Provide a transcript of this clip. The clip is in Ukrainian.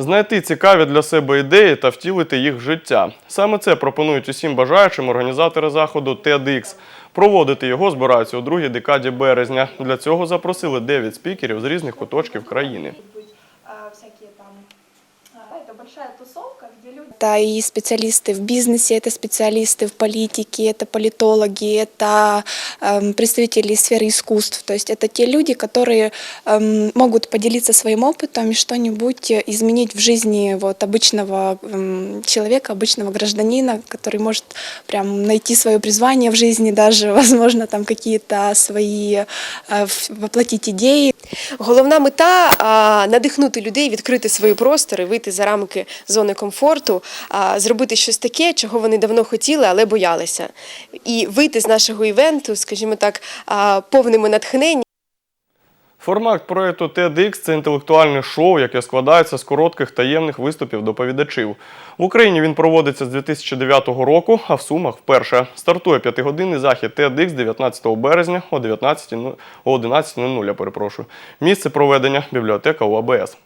Знайти цікаві для себе ідеї та втілити їх в життя. Саме це пропонують усім бажаючим організатори заходу TEDx. Проводити його збираються у другій декаді березня. Для цього запросили 9 спікерів з різних куточків країни. Это большая тусовка, где люди Это и специалисты в бизнесе, это специалисты в политике, это политологи, это эм, представители сферы искусств. То есть это те люди, которые эм, могут поделиться своим опытом и что-нибудь изменить в жизни вот, обычного эм, человека, обычного гражданина, который может прям найти свое призвание в жизни, даже, возможно, там какие-то свои, э, воплотить идеи. Головна мета а, надихнути людей, відкрити свої простори, вийти за рамки зони комфорту, зробити щось таке, чого вони давно хотіли, але боялися. І вийти з нашого івенту, скажімо так, повними натхнення. Формат проєкту TEDx – це інтелектуальне шоу, яке складається з коротких таємних виступів доповідачів. В Україні він проводиться з 2009 року, а в Сумах вперше. Стартує п'ятигодинний захід TEDx 19 березня о 19.00, о 11.00, перепрошую. Місце проведення – бібліотека УАБС.